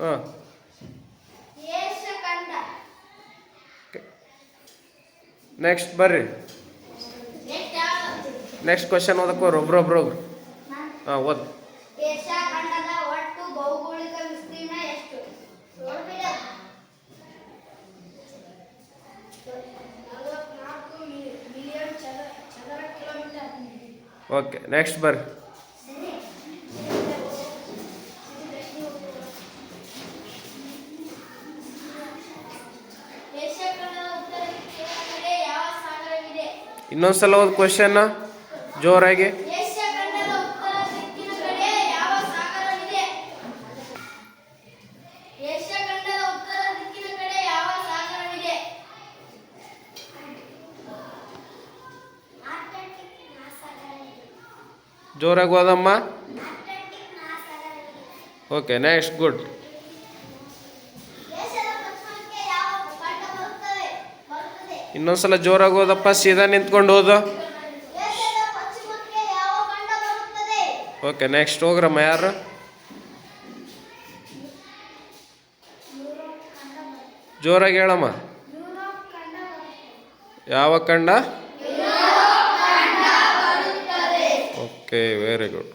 ಹಾಂ. ನೆಕ್ಸ್ಟ್ ಬರ್ರಿ. Next question ಓದಕ್ಕೋರು ಒಬ್ರೊಬ್ರು ಹಾಂ. ಓದ್. ಓಕೆ ನೆಕ್ಸ್ಟ್ ಬರ್ರಿ. ಕಡೆ ಯಾವ ಸಾಗರವಿದೆ ಆರ್ಕ್ಟಿಕ್ ಜೋರಾಗಿ. ಜೋರಾಗಿ ಓದಮ್ಮ. ಮಹಾಸಾಗರವಿದೆ ಓಕೆ ನೆಕ್ಸ್ಟ್ ಗುಡ್ ಇನ್ನೊಂದ್ಸಲ ಜೋರಾಗಿ ಓದಪ್ಪ ಸೀದಾ ನಿಂತ್ಕೊಂಡು ಓದು. ಬರುತ್ತದೆ ಓಕೆ ನೆಕ್ಸ್ಟ್ ಹೋಗ್ರಮ್ಮ ಯಾರು? ಜೋರಾಗಿ ಹೇಳಮ್ಮ. ಯಾವ ಕಂಡ? Okay very good